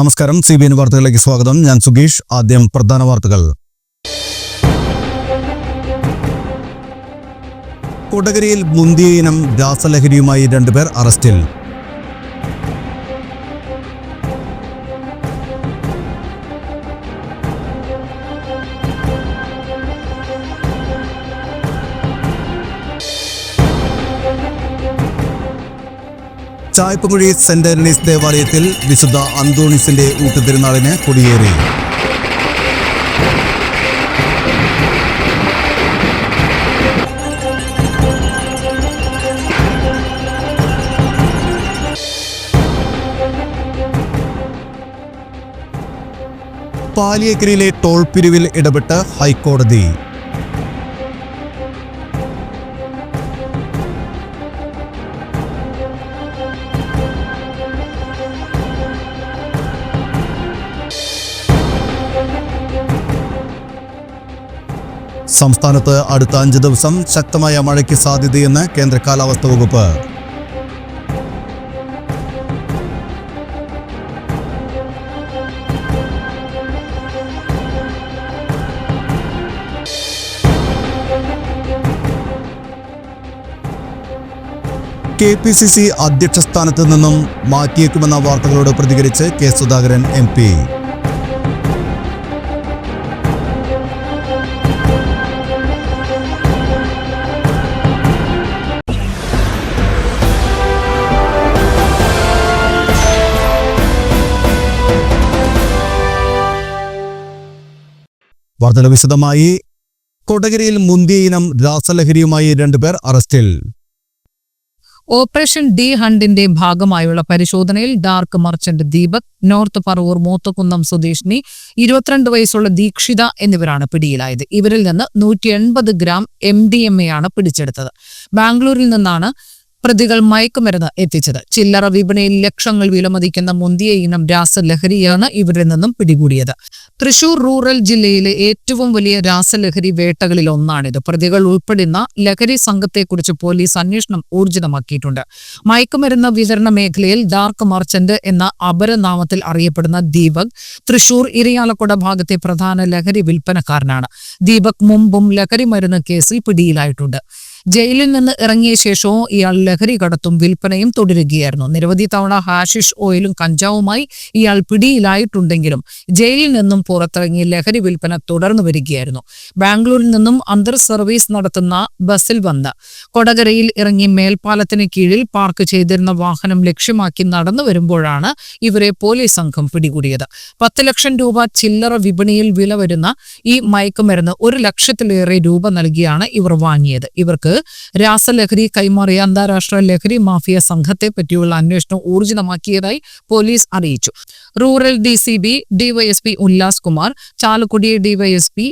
നമസ്കാരം. C B N വാർത്തകളിലേക്ക് സ്വാഗതം. ഞാൻ സുഗീഷ്. ആദ്യം പ്രധാന വാർത്തകൾ. കൊടകരയിൽ മുന്തിയ ഇനം രാസലഹരിയുമായി രണ്ടുപേർ അറസ്റ്റിൽ. ചായപ്പുകുഴി സെന്റ് ആന്റണീസ് ദേവാലയത്തിൽ വിശുദ്ധ അന്തോണിസിന്റെ ഊട്ടുതിരുനാളിന് കൊടിയേറി. പാലിയേക്കരയിലെ ടോൾ പിരിവിൽ ഇടപെട്ട് ഹൈക്കോടതി. സംസ്ഥാനത്ത് അടുത്ത അഞ്ച് ദിവസം ശക്തമായ മഴയ്ക്ക് സാധ്യതയെന്ന് കേന്ദ്ര കാലാവസ്ഥാ വകുപ്പ്. കെ പി സി സി അധ്യക്ഷ സ്ഥാനത്ത് നിന്നും മാറ്റിയേക്കുമെന്ന വാർത്തകളോട് പ്രതികരിച്ച് കെ സുധാകരൻ എം പി. വാർത്തകൾ വിശദമായി കൊടകരയിൽ മുന്തിയ ഇനം രാസലഹരിയുമായി രണ്ടുപേർ അറസ്റ്റിൽ. ഓപ്പറേഷൻ ഡി ഹണ്ടിന്റെ ഭാഗമായുള്ള പരിശോധനയിൽ dark merchant Deepak north Paravur Moothakunnam സ്വദേശിനി ഇരുപത്തിരണ്ട് വയസ്സുള്ള ദീക്ഷിത എന്നിവരാണ് പിടിയിലായത്. ഇവരിൽ നിന്ന് നൂറ്റി എൺപത് gram M D M A ആണ് പിടിച്ചെടുത്തത്. ബാംഗ്ലൂരിൽ നിന്നാണ് പ്രതികൾ മയക്കുമരുന്ന് എത്തിച്ചത്. ചില്ലറ വിപണിയിൽ ലക്ഷങ്ങൾ വിലമതിക്കുന്ന മുന്തിയ ഇനം രാസലഹരിയാണ് ഇവരിൽ നിന്നും പിടികൂടിയത്. തൃശൂർ റൂറൽ ജില്ലയിലെ ഏറ്റവും വലിയ രാസലഹരി വേട്ടകളിൽ ഒന്നാണിത്. പ്രതികൾ ഉൾപ്പെടുന്ന ലഹരി സംഘത്തെക്കുറിച്ച് പോലീസ് അന്വേഷണം ഊർജിതമാക്കിയിട്ടുണ്ട്. മയക്കുമരുന്ന് വിതരണ മേഖലയിൽ ഡാർക്ക് മർച്ചന്റ് എന്ന അപരനാമത്തിൽ അറിയപ്പെടുന്ന ദീപക് തൃശൂർ ഇരയാലക്കുട ഭാഗത്തെ പ്രധാന ലഹരി വിൽപ്പനക്കാരനാണ്. ദീപക് മുമ്പും ലഹരി മരുന്ന് കേസിൽ പിടിയിലായിട്ടുണ്ട്. ജയിലിൽ നിന്ന് ഇറങ്ങിയ ശേഷവും ഇയാൾ ലഹരി കടത്തും വിൽപ്പനയും തുടരുകയായിരുന്നു. നിരവധി തവണ ഹാഷിഷ് ഓയിലും കഞ്ചാവുമായി ഇയാൾ പിടിയിലായിട്ടുണ്ടെങ്കിലും ജയിലിൽ നിന്നും പുറത്തിറങ്ങി ലഹരി വിൽപ്പന തുടർന്നു വരികയായിരുന്നു. ബാംഗ്ലൂരിൽ നിന്നും അന്തർ സർവീസ് നടത്തുന്ന ബസ്സിൽ വന്ന് കൊടകരയിൽ ഇറങ്ങി മേൽപ്പാലത്തിന് കീഴിൽ പാർക്ക് ചെയ്തിരുന്ന വാഹനം ലക്ഷ്യമാക്കി നടന്നു വരുമ്പോഴാണ് ഇവരെ പോലീസ് സംഘം പിടികൂടിയത്. പത്ത് ലക്ഷം രൂപ ചില്ലറ വിപണിയിൽ വില വരുന്ന ഈ മയക്കുമരുന്ന് ഒരു ലക്ഷത്തിലേറെ രൂപ നൽകിയാണ് ഇവർ വാങ്ങിയത്. ഇവർക്ക് രാസലഹരി കൈമാറിയ അന്താരാഷ്ട്ര ലഹരി മാഫിയ സംഘത്തെ പറ്റിയുള്ള അന്വേഷണം ഊർജിതമാക്കിയതായി പോലീസ് അറിയിച്ചു. Rural D C B DYSP Ullas Kumar Chalakudy DYSP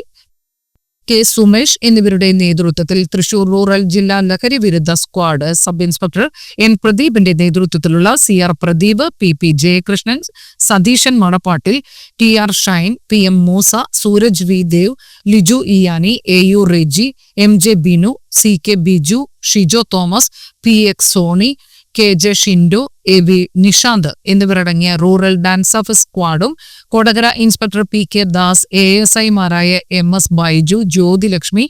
K Sumesh എന്നിവരുടെ നേതൃത്വത്തിൽ തൃശൂർ റൂറൽ ജില്ലാ ലഹരി വിരുദ്ധ സ്ക്വാഡ് സബ് ഇൻസ്പെക്ടർ എൻ പ്രദീപിന്റെ നേതൃത്വത്തിലുള്ള C R Pradeep P P Jayakrishnan Satheesan Manappattil T R Shine P M Moosa Sooraj V Dev Liju Iyani A U Reji M J Binu C K Biju Shijo Thomas P X Sony K J Shindu A V Nishanth എന്നിവരടങ്ങിയ rural DANSAF സ്ക്വാഡും Kodakara inspector P K Das A S ഐമാരായ M S Baiju Jyothilakshmi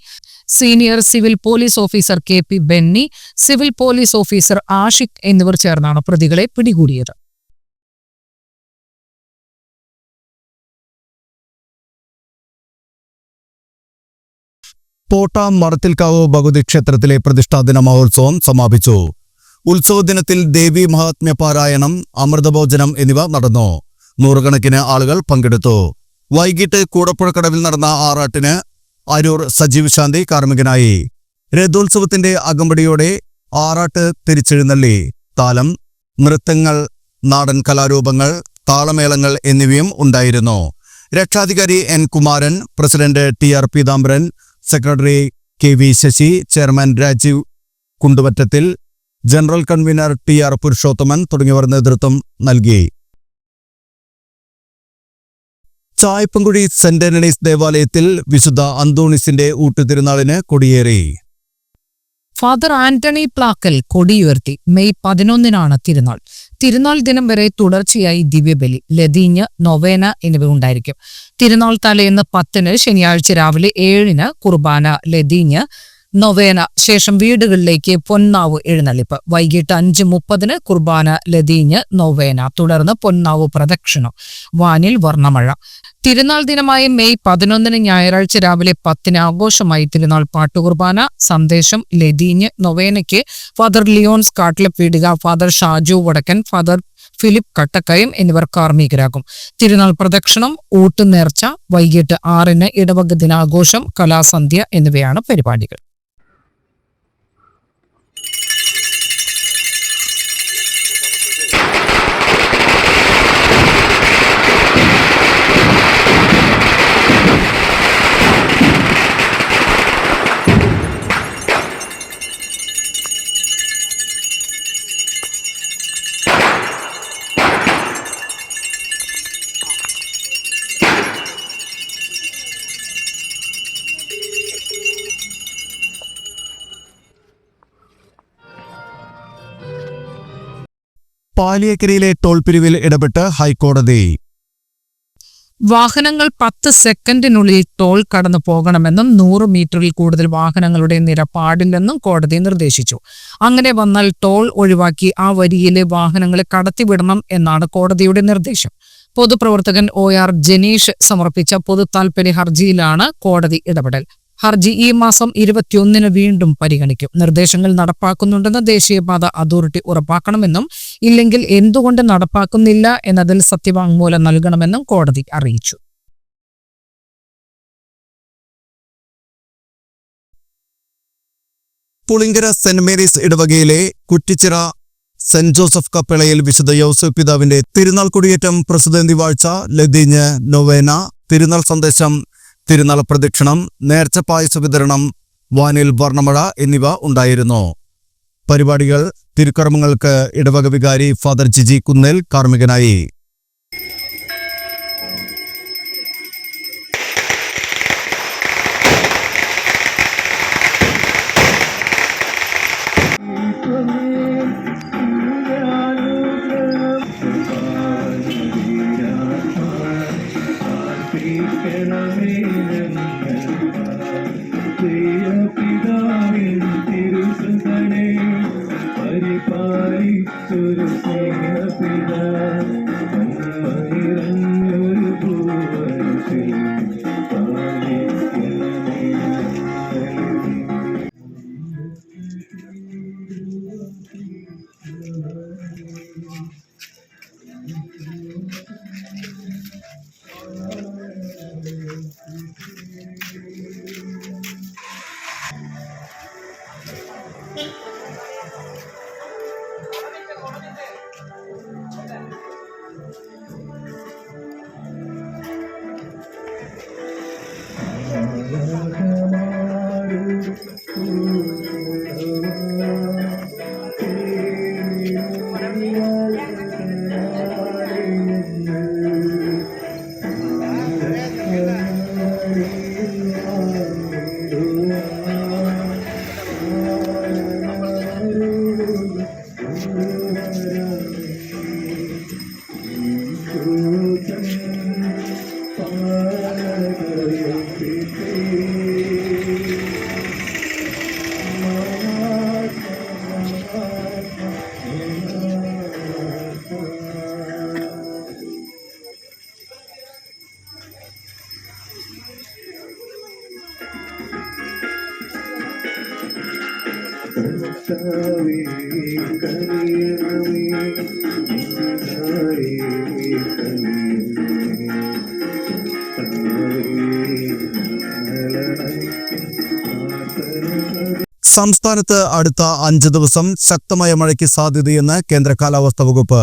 senior civil police officer K P Benny civil police officer Ashiq എന്നിവർ ചേർന്നാണ് പ്രതികളെ പിടികൂടിയത്. പോട്ടാം മറത്തിൽക്കാവ് ഭഗവതി ക്ഷേത്രത്തിലെ പ്രതിഷ്ഠാദിന മഹോത്സവം സമാപിച്ചു. ഉത്സവ ദിനത്തിൽ ദേവി മഹാത്മ്യ പാരായണം അമൃതഭോജനം എന്നിവ നടന്നു. നൂറുകണക്കിന് ആളുകൾ പങ്കെടുത്തു. വൈകിട്ട് കൂടപ്പുഴക്കടവിൽ നടന്ന ആറാട്ടിന് അരൂർ സജീവ് ശാന്തി കാർമ്മികനായി. രഥോത്സവത്തിന്റെ അകമ്പടിയോടെ ആറാട്ട് തിരിച്ചെഴുന്നള്ളി. താലം നൃത്തങ്ങൾ നാടൻ കലാരൂപങ്ങൾ താളമേളങ്ങൾ എന്നിവയും ഉണ്ടായിരുന്നു. രക്ഷാധികാരി N Kumaran president T R Peethambaran secretary K V Sasi chairman Rajeev Kundumattathil general convener T R Purushothaman തുടങ്ങിയവർ നേതൃത്വം നൽകി. ചായപ്പൻകുഴി സെന്റ് ആന്റണീസ് ദേവാലയത്തിൽ വിശുദ്ധ അന്തോണിസിന്റെ ഊട്ടുതിരുനാളിന് കൊടിയേറി. ഫാദർ ആന്റണി പ്ലാക്കൽ കൊടിയുയർത്തി മെയ് പതിനൊന്നിനാണ് തിരുനാൾ. തിരുനാൾ ദിനം വരെ തുടർച്ചയായി ദിവ്യബലി ലതീഞ്ഞ് നൊവേന എന്നിവ ഉണ്ടായിരിക്കും. തിരുനാൾ തലേന്ന് പത്തിന് ശനിയാഴ്ച രാവിലെ ഏഴിന് കുർബാന ലതീഞ്ഞ് നൊവേന ശേഷം വീടുകളിലേക്ക് പൊന്നാവ് എഴുന്നള്ളിപ്പ്. വൈകിട്ട് അഞ്ച് മുപ്പതിന് കുർബാന ലതീഞ്ഞ് നൊവേന തുടർന്ന് പൊന്നാവ് പ്രദക്ഷിണം. വാനിൽ വർണമഴ. തിരുനാൾ ദിനമായ മെയ് പതിനൊന്നിന് ഞായറാഴ്ച രാവിലെ പത്തിന് ആഘോഷമായി തിരുനാൾ പാട്ടുകുർബാന സന്ദേശം ലതീഞ്ഞ് നൊവേനയ്ക്ക് ഫാദർ ലിയോൺസ് കാട്ടിലെ പീടിക Father Shaju Vadakkan Father Philip Kattakkayam എന്നിവർ കാർമ്മികരാകും. തിരുനാൾ പ്രദക്ഷിണം ഊട്ടുനേർച്ച വൈകിട്ട് ആറിന് ഇടവക ദിനാഘോഷം കലാസന്ധ്യ എന്നിവയാണ് പരിപാടികൾ. പാലിയക്കരയിലെ ടോൾ പിരിവിൽ ഇടപെട്ട് ഹൈക്കോടതി. വാഹനങ്ങൾ പത്ത് സെക്കൻഡിനുള്ളിൽ ടോൾ കടന്നു പോകണമെന്നും നൂറ് മീറ്ററിൽ കൂടുതൽ വാഹനങ്ങളുടെ നിര പാടില്ലെന്നും കോടതി നിർദ്ദേശിച്ചു. അങ്ങനെ വന്നാൽ ടോൾ ഒഴിവാക്കി ആ വരിയിലെ വാഹനങ്ങളെ കടത്തിവിടണം എന്നാണ് കോടതിയുടെ നിർദ്ദേശം. പൊതുപ്രവർത്തകൻ ഒ ആർ ജനീഷ് സമർപ്പിച്ച പൊതു താൽപര്യ ഹർജിയിലാണ് കോടതി ഇടപെടൽ. ഹർജി ഈ മാസം ഇരുപത്തിയൊന്നിന് വീണ്ടും പരിഗണിക്കും. നിർദ്ദേശങ്ങൾ നടപ്പാക്കുന്നുണ്ടെന്ന് ദേശീയപാത അതോറിറ്റി ഉറപ്പാക്കണമെന്നും ഇല്ലെങ്കിൽ എന്തുകൊണ്ട് നടപ്പാക്കുന്നില്ല എന്നതിൽ സത്യവാങ്മൂലം നൽകണമെന്നും കോടതി അറിയിച്ചു. പുളിങ്കര സെന്റ് മേരീസ് ഇടവകയിലെ കുറ്റിച്ചിറ സെന്റ് ജോസഫ് കപ്പിളയിൽ വിശുദ്ധ യോസഫ് പിതാവിന്റെ തിരുനാൾ കുടിയേറ്റം പ്രസിദ്ധന്തി വാഴ്ച ലതീഞ്ഞ് നൊവേന തിരുനാൾ സന്ദേശം തിരുനാൾ പ്രദക്ഷിണം നേർച്ച പായസ വിതരണം വാനിൽ വർണമഴ എന്നിവ ഉണ്ടായിരുന്നു. പരിപാടികൾ തിരുക്കർമ്മങ്ങൾക്ക് ഇടവക വികാരി ഫാദർ ജിജി കുന്നേൽ കാർമ്മികനായി. കർത്താവേ കനിയണമേ നിന്നായേ കനിയണമേ കർത്താവേ സംസ്ഥാനത്ത് അടുത്ത അഞ്ച് ദിവസം ശക്തമായ മഴയ്ക്ക് സാധ്യതയെന്ന് കേന്ദ്ര കാലാവസ്ഥാ വകുപ്പ്.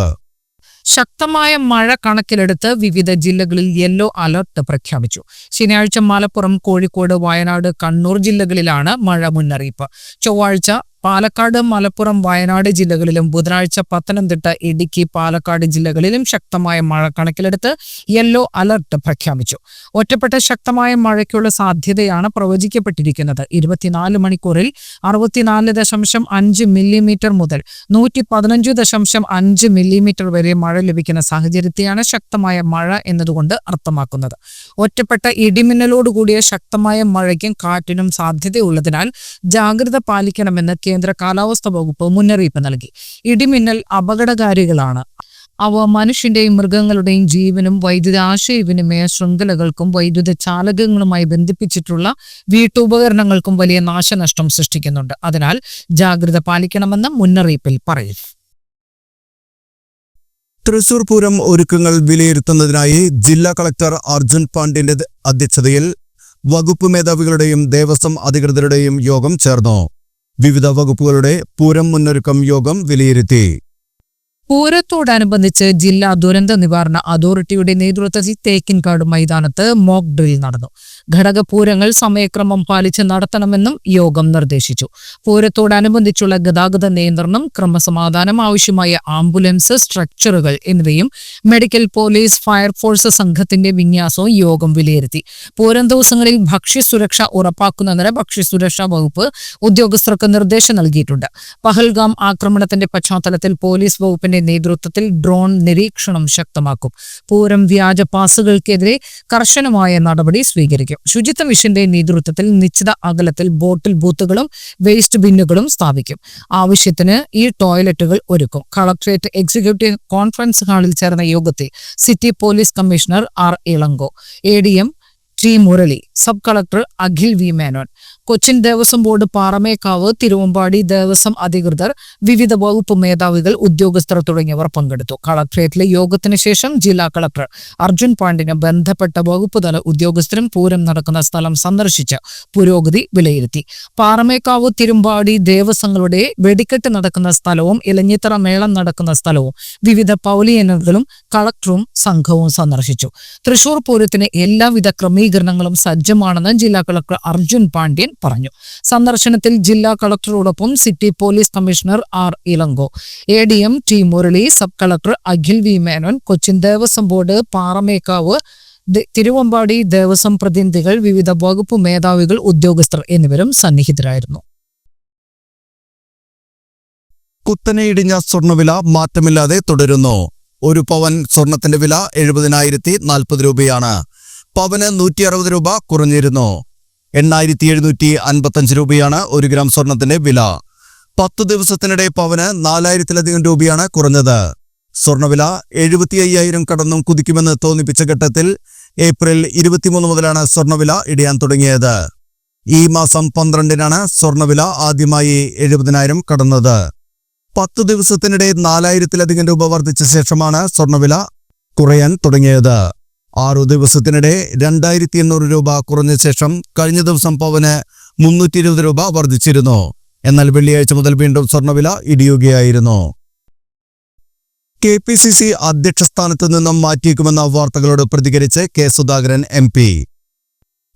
ശക്തമായ മഴ കണക്കിലെടുത്ത് വിവിധ ജില്ലകളിൽ യെല്ലോ അലർട്ട് പ്രഖ്യാപിച്ചു. ശനിയാഴ്ച മലപ്പുറം കോഴിക്കോട് വയനാട് കണ്ണൂർ ജില്ലകളിലാണ് മഴ മുന്നറിയിപ്പ്. ചൊവ്വാഴ്ച പാലക്കാട് മലപ്പുറം വയനാട് ജില്ലകളിലും ബുധനാഴ്ച പത്തനംതിട്ട ഇടുക്കി പാലക്കാട് ജില്ലകളിലും ശക്തമായ മഴ കണക്കിലെടുത്ത് യെല്ലോ അലർട്ട് പ്രഖ്യാപിച്ചു. ഒറ്റപ്പെട്ട ശക്തമായ മഴയ്ക്കുള്ള സാധ്യതയാണ് പ്രവചിക്കപ്പെട്ടിരിക്കുന്നത്. ഇരുപത്തിനാല് മണിക്കൂറിൽ അറുപത്തിനാല് ദശാംശം അഞ്ച് മില്ലിമീറ്റർ മുതൽ നൂറ്റി പതിനഞ്ച് ദശാംശം അഞ്ച് മില്ലിമീറ്റർ വരെ മഴ ലഭിക്കുന്ന സാഹചര്യത്തെയാണ് ശക്തമായ മഴ എന്നതുകൊണ്ട് അർത്ഥമാക്കുന്നത്. ഒറ്റപ്പെട്ട ഇടിമിന്നലോടുകൂടിയ ശക്തമായ മഴയ്ക്കും കാറ്റിനും സാധ്യതയുള്ളതിനാൽ ജാഗ്രത പാലിക്കണമെന്ന് കേന്ദ്ര കാലാവസ്ഥാ വകുപ്പ് മുന്നറിയിപ്പ് നൽകി. ഇടിമിന്നൽ അപകടകാരികളാണ്. അവ മനുഷ്യന്റെയും മൃഗങ്ങളുടെയും ജീവനും വൈദ്യുത ആശയവിനിമയ ശൃംഖലകൾക്കും വൈദ്യുത ചാലകങ്ങളുമായി ബന്ധിപ്പിച്ചിട്ടുള്ള വീട്ടുപകരണങ്ങൾക്കും വലിയ നാശനഷ്ടം സൃഷ്ടിക്കുന്നുണ്ട്. അതിനാൽ ജാഗ്രത പാലിക്കണമെന്ന് മുന്നറിയിപ്പിൽ പറയുന്നു. തൃശൂർ പൂരം ഒരുക്കങ്ങൾ വിലയിരുത്തുന്നതിനായി ജില്ലാ കളക്ടർ അർജുൻ പാണ്ഡ്യന്റെ അധ്യക്ഷതയിൽ വകുപ്പ് മേധാവികളുടെയും ദേവസ്വം അധികൃതരുടെയും യോഗം ചേർന്നു. വിവിധ വകുപ്പുകളുടെ പൂരം മുന്നൊരുക്കം യോഗം വിലയിരുത്തി. പൂരത്തോടനുബന്ധിച്ച് ജില്ലാ ദുരന്ത നിവാരണ അതോറിറ്റിയുടെ നേതൃത്വത്തിൽ തേക്കിൻകാട് മൈതാനത്ത് മോക്ക് ഡ്രിൽ നടന്നു. ഘടകപൂരങ്ങൾ സമയക്രമം പാലിച്ച് നടത്തണമെന്നും യോഗം നിർദ്ദേശിച്ചു. പൂരത്തോടനുബന്ധിച്ചുള്ള ഗതാഗത നിയന്ത്രണം ക്രമസമാധാനം ആവശ്യമായ ആംബുലൻസ് സ്ട്രക്ചറുകൾ എന്നിവയും മെഡിക്കൽ പോലീസ് ഫയർഫോഴ്സ് സംഘത്തിന്റെ വിന്യാസവും യോഗം വിലയിരുത്തി. പൂരം ദിവസങ്ങളിൽ ഭക്ഷ്യസുരക്ഷ ഉറപ്പാക്കുന്നതിന് ഭക്ഷ്യസുരക്ഷാ വകുപ്പ് ഉദ്യോഗസ്ഥർക്ക് നിർദ്ദേശം നൽകിയിട്ടുണ്ട്. പഹൽഗാം ആക്രമണത്തിന്റെ പശ്ചാത്തലത്തിൽ പോലീസ് വകുപ്പിന്റെ നേതൃത്വത്തിൽ ഡ്രോൺ നിരീക്ഷണം ശക്തമാക്കും. പൂരം വ്യാജ പാസുകൾക്കെതിരെ കർശനമായ നടപടി സ്വീകരിക്കും. ശുചിത്വ മിഷന്റെ നേതൃത്വത്തിൽ നിശ്ചിത അകലത്തിൽ ബോട്ടിൽ ബൂത്തുകളും വേസ്റ്റ് ബിന്നുകളും സ്ഥാപിക്കും. ആവശ്യത്തിന് ഈ ടോയ്ലറ്റുകൾ ഒരുക്കും. കളക്ടറേറ്റ് എക്സിക്യൂട്ടീവ് കോൺഫറൻസ് ഹാളിൽ ചേർന്ന യോഗത്തെ city police commissioner R Elango A D M T Murali sub collector Akhil V Menon Cochin Devaswom board Paramekkavu Thiruvambady Devaswom അധികൃതർ വിവിധ വകുപ്പ് മേധാവികൾ ഉദ്യോഗസ്ഥർ തുടങ്ങിയവർ പങ്കെടുത്തു. കളക്ടറേറ്റിലെ യോഗത്തിന് ശേഷം ജില്ലാ കളക്ടർ അർജുൻ പാണ്ഡിന് ബന്ധപ്പെട്ട വകുപ്പ് തല ഉദ്യോഗസ്ഥരും പൂരം നടക്കുന്ന സ്ഥലം സന്ദർശിച്ച് പുരോഗതി വിലയിരുത്തി. പാറമേക്കാവ് തിരുമ്പാടി ദേവസ്വങ്ങളുടെ വെടിക്കെട്ട് നടക്കുന്ന സ്ഥലവും ഇലഞ്ഞിത്തറ മേളം നടക്കുന്ന സ്ഥലവും വിവിധ പൗലിയനുകളും കളക്ടറും സംഘവും സന്ദർശിച്ചു. തൃശൂർ പൂരത്തിന് എല്ലാവിധ ക്രമീകരണങ്ങളും സജ്ജമാണെന്ന് ജില്ലാ കളക്ടർ അർജുൻ പാണ്ഡ്യൻ പറഞ്ഞു. സന്ദർശനത്തിൽ ജില്ലാ കളക്ടറോടൊപ്പം city police commissioner R Elango A D M T Murali sub collector Akhil V Menon Cochin Devaswom board Paramekkavu Thiruvambady Devaswom പ്രതിനിധികൾ വിവിധ വകുപ്പ് മേധാവികൾ ഉദ്യോഗസ്ഥർ എന്നിവരും സന്നിഹിതരായിരുന്നു. കുത്തനെ ഇടിഞ്ഞ സ്വർണവില മാറ്റമില്ലാതെ തുടരുന്നു. ഒരു പവൻ സ്വർണത്തിന്റെ വില എഴുപതിനായിരത്തി നാൽപ്പത് രൂപയാണ്. പവന് നൂറ്റി അറുപത് രൂപ കുറഞ്ഞിരുന്നു. എണ്ണായിരത്തി എഴുന്നൂറ്റി അൻപത്തഞ്ച് രൂപയാണ് ഒരു ഗ്രാം സ്വർണത്തിന്റെ വില. പത്ത് ദിവസത്തിനിടെ പവന് നാലായിരത്തിലധികം രൂപയാണ് കുറഞ്ഞത്. സ്വർണവില എഴുപത്തി അയ്യായിരം കടന്നും കുതിക്കുമെന്ന് തോന്നിപ്പിച്ച ഘട്ടത്തിൽ ഏപ്രിൽ ഇരുപത്തിമൂന്ന് മുതലാണ് സ്വർണവില ഇടിയാൻ തുടങ്ങിയത്. ഈ മാസം പന്ത്രണ്ടിനാണ് സ്വർണവില ആദ്യമായി എഴുപതിനായിരം കടന്നത്. പത്ത് ദിവസത്തിനിടെ നാലായിരത്തിലധികം രൂപ വർദ്ധിച്ച ശേഷമാണ് സ്വർണവില കുറയാൻ തുടങ്ങിയത്. ആറു ദിവസത്തിനിടെ രണ്ടായിരത്തി എണ്ണൂറ് രൂപ കുറഞ്ഞ ശേഷം കഴിഞ്ഞ ദിവസം പവന് മുന്നൂറ്റി ഇരുപത് രൂപ വർദ്ധിച്ചിരുന്നു. എന്നാൽ വെള്ളിയാഴ്ച മുതൽ വീണ്ടും സ്വർണവില ഇടിയുകയായിരുന്നു. കെ പി സി സി അധ്യക്ഷ സ്ഥാനത്ത് നിന്നും മാറ്റിയേക്കുമെന്ന വാർത്തകളോട് പ്രതികരിച്ച് K Sudhakaran M P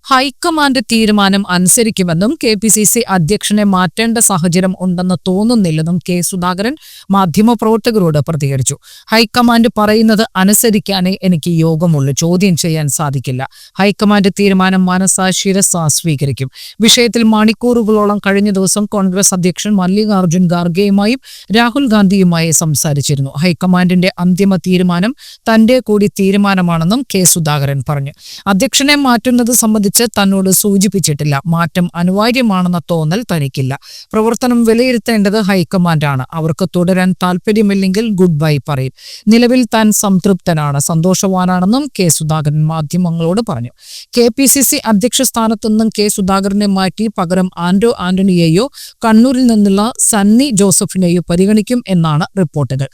high command തീരുമാനം അനുസരിക്കുമെന്നും കെ പി സി സി അധ്യക്ഷനെ മാറ്റേണ്ട സാഹചര്യം ഉണ്ടെന്ന് തോന്നുന്നില്ലെന്നും കെ സുധാകരൻ മാധ്യമപ്രവർത്തകരോട് പ്രതികരിച്ചു. ഹൈക്കമാൻഡ് പറയുന്നത് അനുസരിക്കാനേ എനിക്ക് യോഗമുള്ളൂ. ചോദ്യം ചെയ്യാൻ സാധിക്കില്ല. ഹൈക്കമാൻഡ് തീരുമാനം മനസ്സാ ശിരസ സ്വീകരിക്കും. വിഷയത്തിൽ മണിക്കൂറുകളോളം കഴിഞ്ഞ ദിവസം കോൺഗ്രസ് അധ്യക്ഷൻ മല്ലികാർജുൻ ഖാർഗെയുമായും രാഹുൽ ഗാന്ധിയുമായി സംസാരിച്ചിരുന്നു. ഹൈക്കമാൻഡിന്റെ അന്തിമ തീരുമാനം തന്റെ കൂടി തീരുമാനമാണെന്നും കെ സുധാകരൻ പറഞ്ഞു. അധ്യക്ഷനെ മാറ്റുന്നത് സംബന്ധിച്ച് തന്നോട് സൂചിപ്പിച്ചിട്ടില്ല. മാറ്റം അനിവാര്യമാണെന്ന തോന്നൽ തനിക്കില്ല. പ്രവർത്തനം വിലയിരുത്തേണ്ടത് ഹൈക്കമാൻഡാണ്. അവർക്ക് തുടരാൻ താല്പര്യമില്ലെങ്കിൽ ഗുഡ് ബൈ പറയും. നിലവിൽ താൻ സംതൃപ്തനാണ്. സന്തോഷവാനാണെന്നും കെ സുധാകരൻ മാധ്യമങ്ങളോട് പറഞ്ഞു. കെ പി സി സി അധ്യക്ഷ സ്ഥാനത്തു നിന്നും കെ സുധാകരനെ മാറ്റി പകരം ആന്റോ ആന്റണിയെയോ കണ്ണൂരിൽ നിന്നുള്ള സണ്ണി ജോസഫിനെയോ പരിഗണിക്കും എന്നാണ് റിപ്പോർട്ടുകൾ.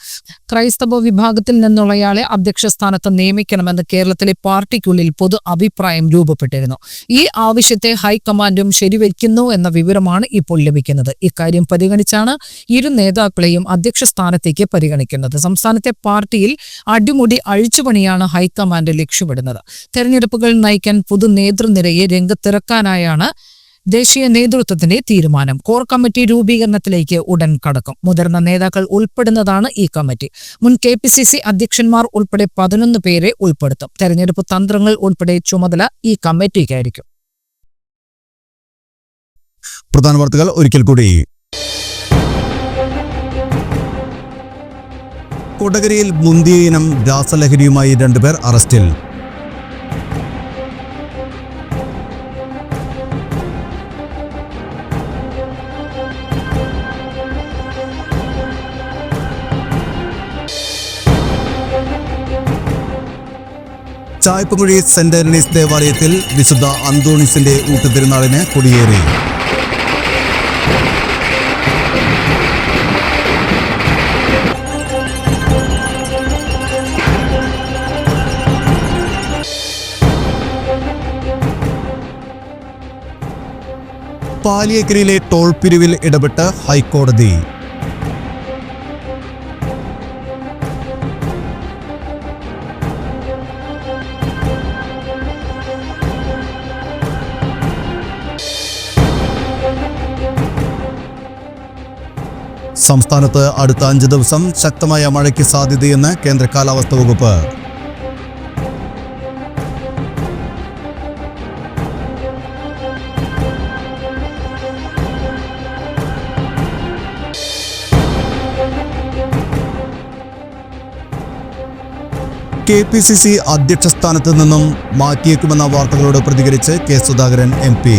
ക്രൈസ്തവ വിഭാഗത്തിൽ നിന്നുള്ളയാളെ അധ്യക്ഷ സ്ഥാനത്ത് നിയമിക്കണമെന്ന് കേരളത്തിലെ പാർട്ടിക്കുള്ളിൽ പൊതു അഭിപ്രായം രൂപപ്പെട്ടിരുന്നു. ഈ ആവശ്യത്തെ ഹൈക്കമാൻഡും ശരിവയ്ക്കുന്നു എന്ന വിവരമാണ് ഇപ്പോൾ ലഭിക്കുന്നത്. ഇക്കാര്യം പരിഗണിച്ചാണ് ഇരു നേതാക്കളെയും അധ്യക്ഷ സ്ഥാനത്തേക്ക് പരിഗണിക്കുന്നത്. സംസ്ഥാനത്തെ പാർട്ടിയിൽ അടിമുടി അഴിച്ചുപണിയാണ് ഹൈക്കമാൻഡ് ലക്ഷ്യമിടുന്നത്. തെരഞ്ഞെടുപ്പുകൾ നയിക്കാൻ പുതു നേതൃനിരയെ രംഗത്തിറക്കാനായാണ് ദേശീയ നേതൃത്വത്തിന്റെ തീരുമാനം. കോർ കമ്മിറ്റി രൂപീകരണത്തിലേക്ക് ഉടൻ കടക്കും. മുതിർന്ന നേതാക്കൾ ഉൾപ്പെടുന്നതാണ് ഈ കമ്മിറ്റി. മുൻ കെ പി സി സി അധ്യക്ഷന്മാർ ഉൾപ്പെടെ പതിനൊന്ന് പേരെ ഉൾപ്പെടുത്തും. തെരഞ്ഞെടുപ്പ് തന്ത്രങ്ങൾ ഉൾപ്പെടെ ചുമതല ഈ കമ്മിറ്റിക്കായിരിക്കും. പ്രധാന വാർത്തകൾ ഒരിക്കൽ കൂടി. കൊടകരയിൽ മുന്തിയ ഇനം രാസലഹരിയുമായി രണ്ടുപേർ അറസ്റ്റിൽ. ചായപ്പുകുഴി സെന്റ് ആന്റണീസ് ദേവാലയത്തിൽ വിശുദ്ധ അന്തോണീസിന്റെ ഊട്ടുതിരുനാളിന് കൊടിയേറി. പാലിയേക്കരയിലെ ടോൾ പിരിവിൽ ഇടപെട്ട് ഹൈക്കോടതി. സംസ്ഥാനത്ത് അടുത്ത അഞ്ച് ദിവസം ശക്തമായ മഴയ്ക്ക് സാധ്യതയെന്ന് കേന്ദ്ര കാലാവസ്ഥാ വകുപ്പ്. കെ പി സി സി അധ്യക്ഷ സ്ഥാനത്ത് നിന്നും മാറ്റിയേക്കുമെന്ന വാർത്തകളോട് പ്രതികരിച്ച് കെ സുധാകരൻ എം പി.